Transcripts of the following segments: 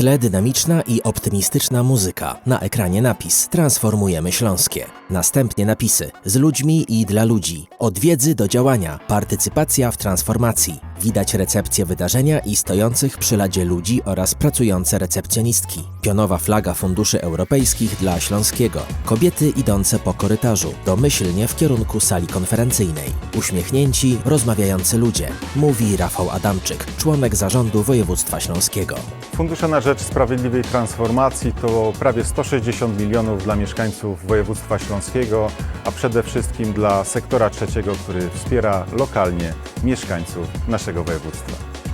tle dynamiczna i optymistyczna muzyka. Na ekranie napis Transformujemy Śląskie. Następnie napisy z ludźmi i dla ludzi. Od wiedzy do działania. Partycypacja w transformacji. Widać recepcję wydarzenia i stojących przy ladzie ludzi oraz pracujące recepcjonistki. Pionowa flaga funduszy europejskich dla Śląskiego. Kobiety idące po korytarzu, domyślnie w kierunku sali konferencyjnej. Uśmiechnięci, rozmawiający ludzie. Mówi Rafał Adamczyk, członek zarządu województwa śląskiego. Fundusze na rzecz sprawiedliwej transformacji to prawie 160 milionów dla mieszkańców województwa śląskiego, a przede wszystkim dla sektora trzeciego, który wspiera lokalnie mieszkańców naszego województwa.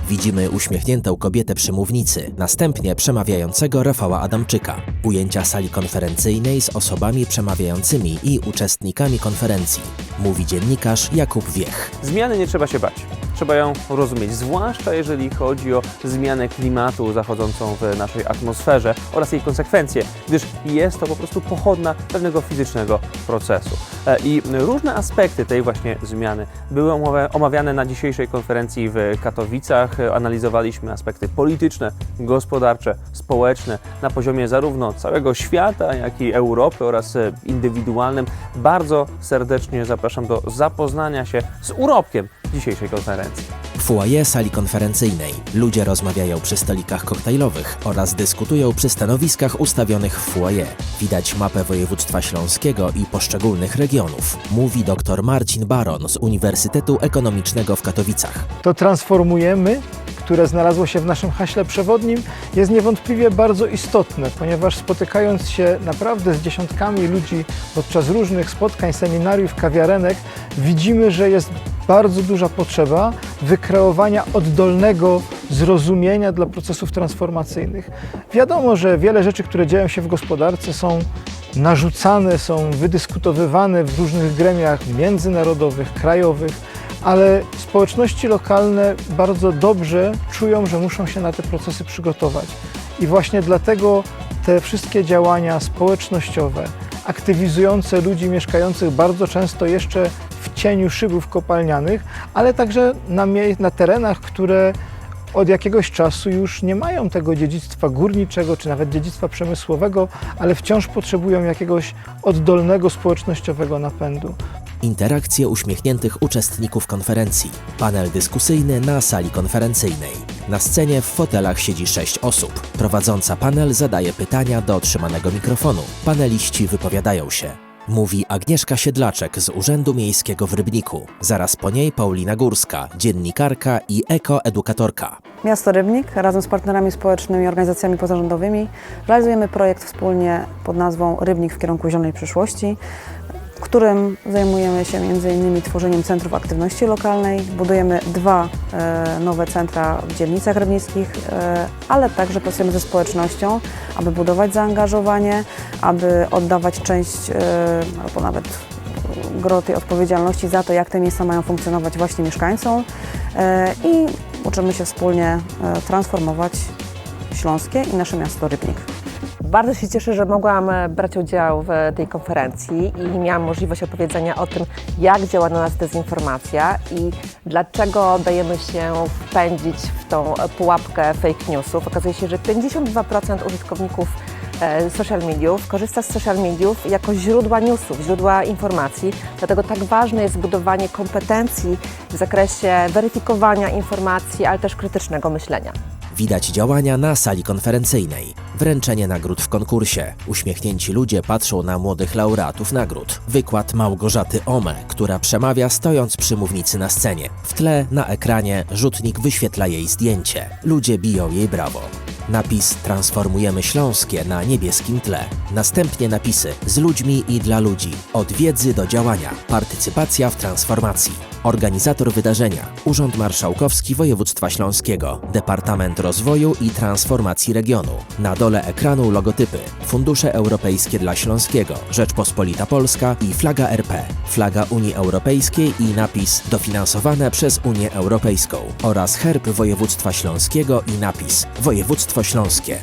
Widzimy uśmiechniętą kobietę przy mównicy, następnie przemawiającego Rafała Adamczyka. Ujęcia sali konferencyjnej z osobami przemawiającymi i uczestnikami konferencji. Mówi dziennikarz Jakub Wiech. Zmiany nie trzeba się bać. Trzeba ją rozumieć, zwłaszcza jeżeli chodzi o zmianę klimatu zachodzącą w naszej atmosferze oraz jej konsekwencje, gdyż jest to po prostu pochodna pewnego fizycznego procesu. E, I różne aspekty tej właśnie zmiany były omawia- omawiane na dzisiejszej konferencji w Katowicach. Analizowaliśmy aspekty polityczne, gospodarcze, społeczne na poziomie zarówno całego świata, jak i Europy oraz e, indywidualnym. Bardzo serdecznie zapraszam do zapoznania się z urobkiem dzisiejszej konferencji. W foyer sali konferencyjnej ludzie rozmawiają przy stolikach koktajlowych oraz dyskutują przy stanowiskach ustawionych w foyer. Widać mapę województwa śląskiego i poszczególnych regionów, mówi dr Marcin Baron z Uniwersytetu Ekonomicznego w Katowicach. to transformujemy, które znalazło się w naszym haśle przewodnim, jest niewątpliwie bardzo istotne, ponieważ spotykając się naprawdę z dziesiątkami ludzi podczas różnych spotkań, seminariów, kawiarenek, widzimy, że jest bardzo duża potrzeba wykreowania oddolnego zrozumienia dla procesów transformacyjnych. Wiadomo, że wiele rzeczy, które dzieją się w gospodarce są narzucane, są wydyskutowywane w różnych gremiach międzynarodowych, krajowych, ale społeczności lokalne bardzo dobrze czują, że muszą się na te procesy przygotować. I właśnie dlatego te wszystkie działania społecznościowe, aktywizujące ludzi mieszkających bardzo często jeszcze cieniu szybów kopalnianych, ale także na, na terenach, które od jakiegoś czasu już nie mają tego dziedzictwa górniczego czy nawet dziedzictwa przemysłowego, ale wciąż potrzebują jakiegoś oddolnego społecznościowego napędu. Interakcje uśmiechniętych uczestników konferencji. Panel dyskusyjny na sali konferencyjnej. Na scenie w fotelach siedzi sześć osób. Prowadząca panel zadaje pytania do otrzymanego mikrofonu. Paneliści wypowiadają się. Mówi Agnieszka Siedlaczek z Urzędu Miejskiego w Rybniku. Zaraz po niej Paulina Górska, dziennikarka i ekoedukatorka. Miasto Rybnik razem z partnerami społecznymi i organizacjami pozarządowymi realizujemy projekt wspólnie pod nazwą Rybnik w kierunku zielonej przyszłości, w którym zajmujemy się m.in. tworzeniem centrów aktywności lokalnej. Budujemy dwa e, nowe centra w dzielnicach rybnickich, e, ale także pracujemy ze społecznością, aby budować zaangażowanie, aby oddawać część e, albo nawet gro tej odpowiedzialności za to, jak te miejsca mają funkcjonować właśnie mieszkańcom i uczymy się wspólnie transformować Śląskie i nasze miasto Rybnik. Bardzo się cieszę, że mogłam e, brać udział w tej konferencji i miałam możliwość opowiedzenia o tym, jak działa na nas dezinformacja i dlaczego dajemy się wpędzić w tą pułapkę fake newsów. Okazuje się, że 52% użytkowników e, social mediów korzysta z social mediów jako źródła newsów, źródła informacji. Dlatego tak ważne jest budowanie kompetencji w zakresie weryfikowania informacji, ale też krytycznego myślenia. Widać działania na sali konferencyjnej. Wręczenie nagród w konkursie. Uśmiechnięci ludzie patrzą na młodych laureatów nagród. Wykład Małgorzaty Ome, która przemawia stojąc przy mównicy na scenie. W tle, na ekranie, rzutnik wyświetla jej zdjęcie. Ludzie biją jej brawo. Napis Transformujemy Śląskie na niebieskim tle. Następnie napisy z ludźmi i dla ludzi. Od wiedzy do działania. Partycypacja w transformacji. Organizator wydarzenia Urząd Marszałkowski Województwa Śląskiego, Departament Rozwoju i Transformacji Regionu. Na dole ekranu logotypy Fundusze Europejskie dla Śląskiego, Rzeczpospolita Polska i flaga RP, flaga Unii Europejskiej i napis Dofinansowane przez Unię Europejską oraz herb Województwa Śląskiego i napis Województwo Śląskie.